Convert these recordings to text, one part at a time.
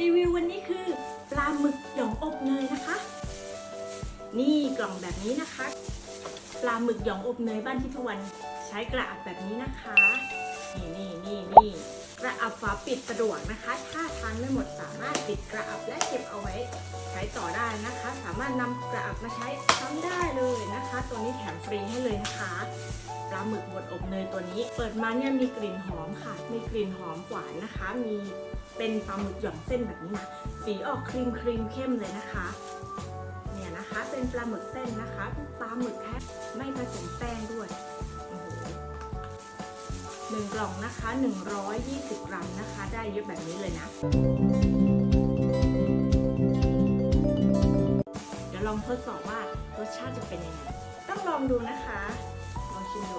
รีวิววันนี้คือปลาหมึกหยองอบเนยนะคะ นี่กล่องแบบนี้นะคะ ปลาหมึกหยองอบเนยบ้านที่ทุกวันใช้กระอับแบบนี้นะคะ นี่นี่นี่นี่กระอับฝาปิดสะดวกนะคะ ถ้าทานไม่หมดสามารถปิดกระอับและเก็บเอาไว้ใช้ต่อได้นะคะ สามารถนำกระอับมาใช้ซ้ำได้เลยนะคะ ตัวนี้แถมฟรีให้เลยนะคะ หมึกบดอบเนยตัวนี้ เปิดมาเนี่ยมีกลิ่นหอมค่ะ มีกลิ่นหอมหวานนะคะ มีเป็นปลาหมึกหย่องเส้นแบบนี้นะสีออกครีมครีมเข้มเลยนะคะ เนี่ยนะคะเป็นปลาหมึกเส้นนะคะปลาหมึกแท้ไม่ผสมแป้งด้วยหนึ่งกล่องนะคะ 120 กรัมนะคะ ได้เยอะแบบนี้เลยนะ เดี๋ยวลองทดสอบว่ารสชาติจะเป็นยังไง ต้องลองดูนะคะ ชิมดู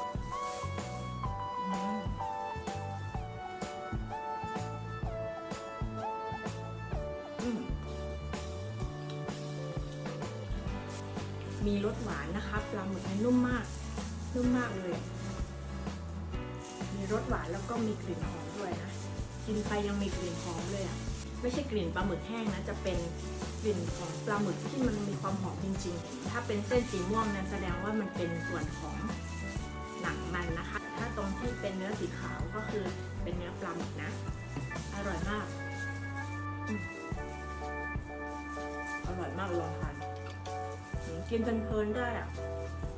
มีรสหวานนะคะปลาหมึกนุ่มมากนุ่มมากเลย มีรสหวานแล้วก็มีกลิ่นหอมด้วยนะ กินไปยังมีกลิ่นหอมเลยอะ่ะ ไม่ใช่กลิ่นปลาหมึกแห้งนะ จะเป็นกลิ่นของปลาหมึกที่มันมีความหอมจริง ๆ ถ้าเป็นเส้นสีม่วงเนี่ยแสดงว่ามันเป็นส่วนของ หนังมันนะคะ ถ้าตรงที่เป็นเนื้อสีขาวก็คือเป็นเนื้อปลาหมึกนะ อร่อยมาก อร่อยมากลองทานกินเพลินได้อะ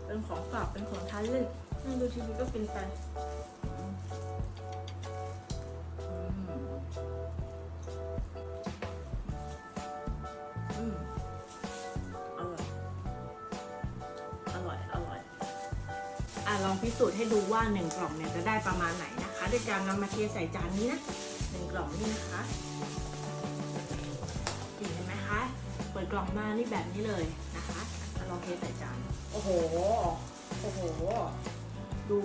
เป็นของฝากเป็นของทานเล่นนั่งดูทีวีก็กินไป ลองพิสูจน์ให้ดูว่าหนึ่งกล่องเนี่ยจะได้ประมาณไหนนะคะด้วยการนำมาเทใส่จานนี้นะหนึ่งกล่องนี่นะคะนี่เห็นไหมคะเปิดกล่องมานี่แบบนี้เลยนะคะอะลองเทใส่จานโอ้โหโอ้โห ดู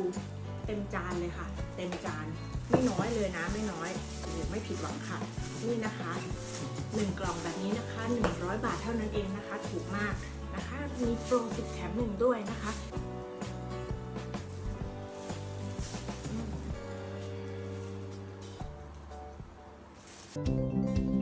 เต็มจานเลยค่ะ เต็มจานไม่น้อยเลยนะไม่น้อยไม่ผิดหวังค่ะนี่นะคะหนึ่งกล่องแบบนี้นะคะ 100 บาทเท่านั้นเองนะคะ ถูกมากนะคะ มีโปรสิบแถมหนึ่งด้วยนะคะ อืม